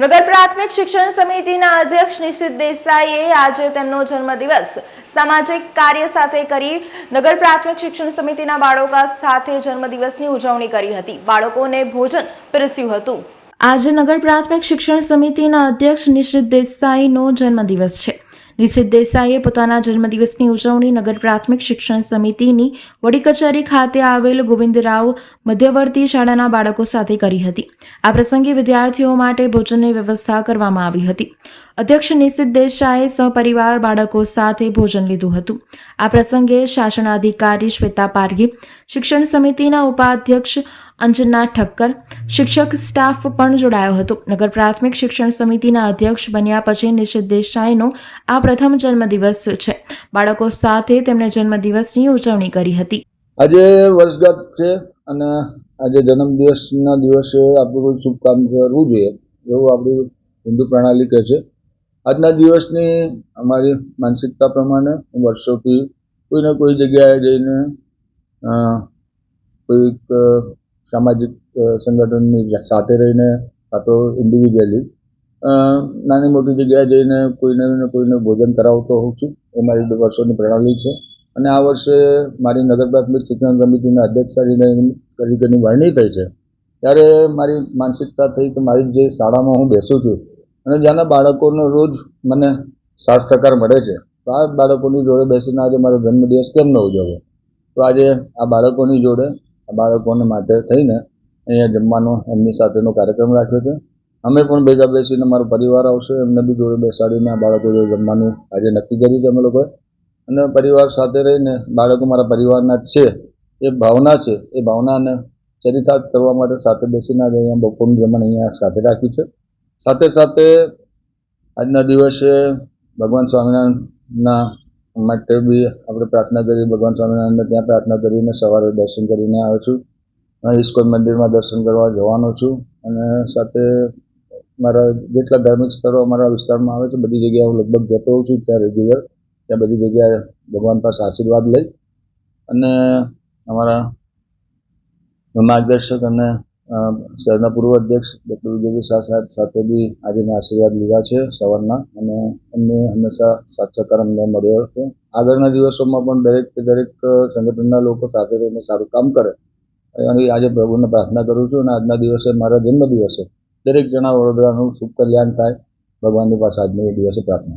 નગર પ્રાથમિક શિક્ષણ સમિતિના અધ્યક્ષ નિશિત દેસાઈએ આજે તેમનો જન્મદિવસ સામાજિક કાર્ય સાથે કરી નગર પ્રાથમિક શિક્ષણ સમિતિના બાળકો સાથે જન્મદિવસની ઉજવણી કરી હતી. બાળકોને ભોજન પીરસ્યું હતું. આજે નગર પ્રાથમિક શિક્ષણ સમિતિના અધ્યક્ષ નિશિત દેસાઈનો જન્મદિવસ છે. નિશિત દેસાઈએ પોતાના જન્મદિવસની ઉજવણી નગર પ્રાથમિક શિક્ષણ સમિતિની વડી કચેરી ખાતે આવેલ ગોવિંદરાવ મધ્યવર્તી શાળાના બાળકો સાથે કરી હતી. આ પ્રસંગે વિદ્યાર્થીઓ માટે ભોજનની વ્યવસ્થા કરવામાં આવી હતી. અધ્યક્ષ નિશિત દેસાઈએ સહપરિવાર બાળકો સાથે ભોજન લીધું હતું. આ પ્રસંગે શાસનાધિકારી શ્વેતા પારઘી, શિક્ષણ સમિતિના ઉપાધ્યક્ષ અંજના ઠક્કર, શિક્ષક સ્ટાફ પણ જોડાયો હતો. નગર પ્રાથમિક શિક્ષણ સમિતિના અધ્યક્ષ બન્યા પછી નિશિત દેસાઈનો આ પ્રથમ જન્મદિવસ છે. બાળકો સાથે તેમણે જન્મદિવસની ઉજવણી કરી હતી. આજે વર્ષગાંઠ છે અને આજે જન્મદિવસના દિવસે આપણે કોઈ શુભ કરવું જોઈએ એવું આપણી હિન્દુ પ્રણાલી કહે છે. આજના દિવસની અમારી માનસિકતા પ્રમાણે હું વર્ષોથી કોઈને કોઈ જગ્યાએ જઈને કોઈક સામાજિક સંગઠનની સાથે રહીને કાં તો ઇન્ડિવિજ્યુઅલી નાની મોટી જગ્યાએ જઈને કોઈને ને કોઈને ભોજન કરાવતો હોઉં છું. એ મારી વર્ષોની પ્રણાલી છે. અને આ વર્ષે મારી નગર પ્રાથમિક શિક્ષણ સમિતિના અધ્યક્ષ તરીકેની વરણી થઈ છે. ત્યારે મારી માનસિકતા થઈ કે મારી જે શાળામાં હું બેસું છું અને જ્યાંના બાળકોનો રોજ મને સાથ સહકાર મળે છે, તો આ બાળકોની જોડે બેસીને આજે મારો જન્મદિવસ કેમ ન ઉજવવો તો આજે આ બાળકોની જોડે, આ બાળકોને માટે થઈને અહીંયા જમવાનો, એમની સાથેનો કાર્યક્રમ રાખ્યો છે. અમે પણ ભેગા બેસીને મારો પરિવાર આવશે, એમને બી જોડે બેસાડીને આ બાળકો જોડે જમવાનું આજે નક્કી કર્યું છે અમે લોકોએ. અને પરિવાર સાથે રહીને, બાળકો મારા પરિવારના છે, એ ભાવના છે, એ ભાવનાને ચરિતાર્થ કરવા માટે સાથે બેસીને આજે અહીંયા બપોરનું જમણ અહીંયા સાથે રાખ્યું છે. સાથે સાથે આજના દિવસે ભગવાન સ્વામિનારાયણના માટે બી આપણે પ્રાર્થના કરી ભગવાન સ્વામિનારાયણને ત્યાં પ્રાર્થના કરીને સવારે દર્શન કરીને આવ્યો છું. ઇસ્કોન મંદિરમાં દર્શન કરવા જવાનો છું. અને સાથે મારા જેટલા ધાર્મિક સ્થળો અમારા વિસ્તારમાં આવે છે, બધી જગ્યાએ હું લગભગ જતો હોઉં છું ત્યાં રેગ્યુલર ત્યાં બધી જગ્યાએ ભગવાન પાસે આશીર્વાદ લઈ અને અમારા માર્ગદર્શક અને શહેરના પૂર્વ અધ્યક્ષ ડૉક્ટર વિજયભાઈ શાહ સાહેબ સાથે બી આજે મેં આશીર્વાદ લીધા છે સવારના અને અમને હંમેશા સાથ અમને મળ્યો છે. આગળના દિવસોમાં પણ દરેક દરેક સંગઠનના લોકો સાથે રહીને સારું કામ કરે. અને આજે પ્રભુને પ્રાર્થના કરું છું અને આજના દિવસે મારા જન્મદિવસે દરેક જણા વડોદરાનું શુભ કલ્યાણ થાય. ભગવાનની પાસે આજના દિવસે પ્રાર્થના